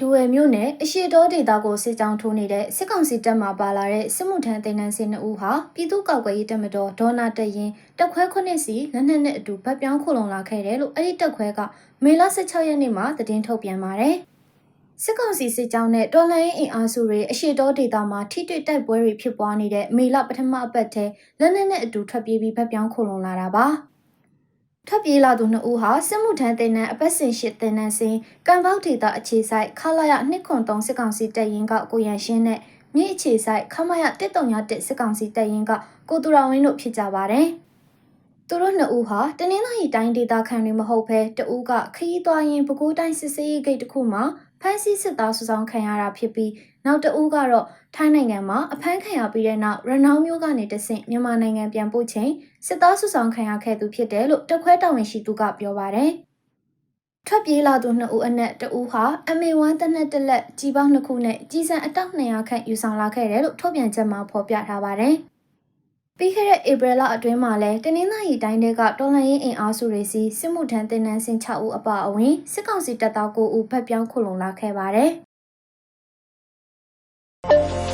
ဒူဝယ်မြို့နယ်အရှိတော်ဒေသကိုစစ်ကြောင်းထိုးနေတဲ့စစ်ကောင်စီတပ်မှပါလာတဲ့စစ်မှုထမ်းတင်နန်းစင်2ဦးဟာပြည်သူ့ကောက်ကွယ်ရေးတပ်မတော်ဒေါနာတရင်တက်ခွဲခုနှစ်စီလက်နက်နဲ့အတူဗတ်ပြောင်းခုလုံလာခဲ့တယ်လို့အဲ့ဒီတက်ခွဲကမေလ16ရက်နေ့မှာသတင်းထုတ်ပြန်ပါတယ်။စစ်ကောင်စီစစ်ကြောင်းနဲ့တော်လှန်ရေးအင်အားစုတွေအရှိတော်ဒေသမှာထိတွေ့တိုက်ပွဲတွေဖြစ်ပွားနေတဲ့မေလပထမအပတ်ထဲလက်နက်နဲ့အတူထွက်ပြေးပြီးဗတ်ပြောင်းခုလုံလာတာပါ။ ထွက်ပြေးလာသူနှစ်ဦးဟာစစ်မှုထမ်းတင်နန်းအပတ်စဉ်ရှိတင်နန်းစင်ကံပေါက်ဒေတာအခြေဆိုင်ခလာရ203စစ်ကောင်စီတပ်ရင်းကကိုရန်ရှင်းနဲ့မြေအခြေဆိုင်ခမရ131စစ်ကောင်စီတပ်ရင်းကကိုတူတော်ဝင်းတို့ဖြစ်ကြပါတယ်။သူတို့နှစ်ဦးဟာတနင်္လာရီတိုင်းဒေတာခံတွေမဟုတ်ဘဲတဦးကခရီးသွားရင်ပဲခူးတိုင်းစစ်စေးရေးဂိတ်တစ်ခုမှာ ဖမ်းဆီးစစ်သားစုဆောင်ခံရတာဖြစ်ပြီးနောက်တဦးကတော့ထိုင်းနိုင်ငံမှာအဖမ်းခံရပြီးတဲ့နောက်ရနောင်းမျိုးကနေတဆင့်မြန်မာနိုင်ငံပြန်ပို့ချိန်စစ်သားစုဆောင်ခံရခဲ့သူဖြစ်တယ်လို့တက်ခွဲတာဝန်ရှိသူကပြောပါတယ်။ထွက်ပြေးလာသူနှစ်ဦးအနက်တဦးဟာ MA1 တနက်တစ်လက်ကြီးပေါင်းနှစ်ခုနဲ့ကြီးစံအတောက်200ခန့်ယူဆောင်လာခဲ့တယ်လို့ထုတ်ပြန်ချက်မှာဖော်ပြထားပါတယ်။ ပြီးခဲ့တဲ့ဧပြီလအတွင်းမှာလည်းတနင်္သာရီတိုင်းတဲကတော်လန်ရင်အင်အားစုတွေစီစစ်မှုထမ်းတင်နန်းစဉ်6ဦးအပါအဝင်စစ်ကောင်စီတပ်သား9ဦးဖက်ပြောင်းခုလုံလာခဲ့ပါတယ်။